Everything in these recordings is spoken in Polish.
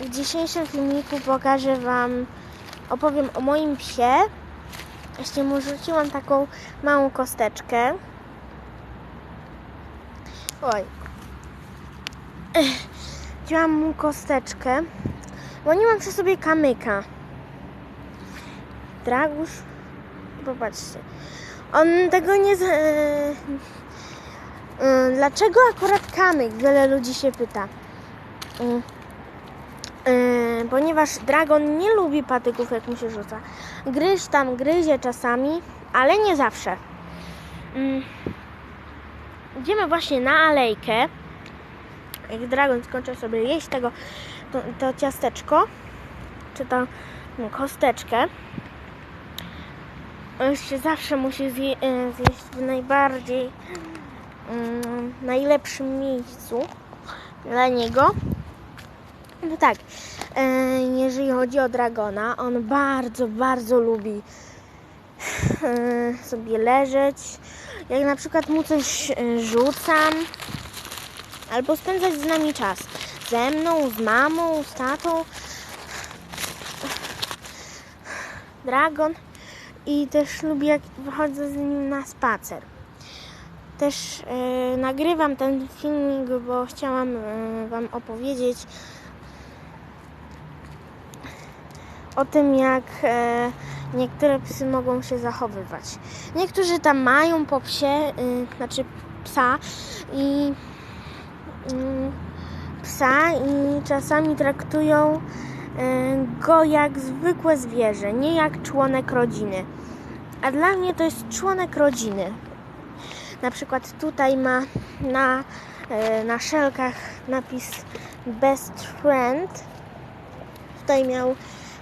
w dzisiejszym filmiku pokażę Wam, opowiem o moim psie. Właśnie mu rzuciłam taką małą kosteczkę. Oj. Ech, Wzięłam mu kosteczkę, bo nie mam przy sobie kamyka. Dragusz, popatrzcie. On tego nie... Dlaczego akurat kamyk? Wiele ludzi się pyta. E, ponieważ dragon nie lubi patyków, jak mu się rzuca. Gryź tam gryzie czasami, ale nie zawsze. Mm. Idziemy właśnie na alejkę. Jak dragon skończy sobie jeść tego, to, to ciasteczko, czy to no, kosteczkę, on się zawsze musi zje, e, zjeść w najbardziej mm, najlepszym miejscu dla niego. No tak, e, jeżeli chodzi o dragona, on bardzo, bardzo lubi e, sobie leżeć. Jak na przykład mu coś e, rzucam, albo spędzać z nami czas. Ze mną, z mamą, z tatą. Dragon. I też lubi, jak wychodzę z nim na spacer. Też e, nagrywam ten filmik, bo chciałam e, Wam opowiedzieć o tym, jak e, niektóre psy mogą się zachowywać. Niektórzy tam mają po psie, y, znaczy psa i mm, psa i czasami traktują y, go jak zwykłe zwierzę, nie jak członek rodziny. A dla mnie to jest członek rodziny. Na przykład tutaj ma na, y, na szelkach napis best friend. Tutaj miał y,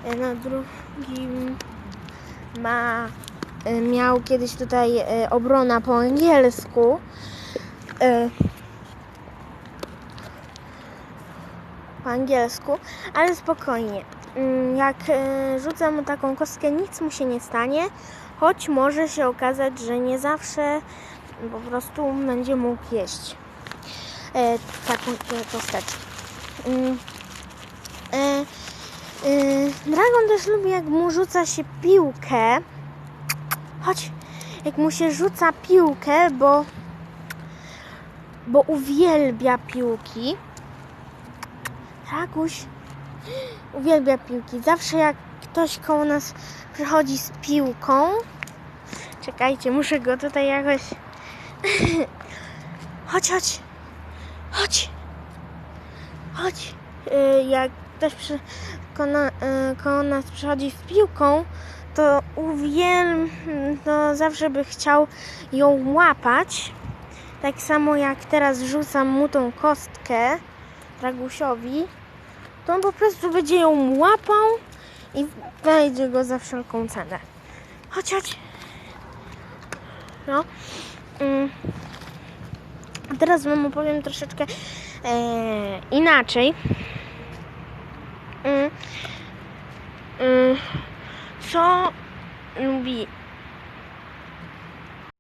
na drugim ma y, miał kiedyś tutaj y, obrona po angielsku. Po angielsku, ale spokojnie. Mm, Jak rzucę mu taką kostkę, nic mu się nie stanie, choć może się okazać, że nie zawsze po prostu będzie mógł jeść e, taką e, kosteczkę. Dragon też lubi, jak mu rzuca się piłkę. Chodź, jak mu się rzuca piłkę, bo, bo uwielbia piłki. Draguś uwielbia piłki. Zawsze jak ktoś koło nas przychodzi z piłką. Czekajcie, muszę go tutaj jakoś. chodź, chodź. Chodź. Chodź. Y, Jak ktoś przy, koło, na, y, koło nas przychodzi z piłką, to to zawsze by chciał ją łapać. Tak samo jak teraz rzucam mu tą kostkę Dragusiowi, to on po prostu będzie ją łapał i wejdzie go za wszelką cenę. Chodź, chodź. No. Mm. A teraz wam opowiem troszeczkę e, inaczej. Mm. Mm. Co lubi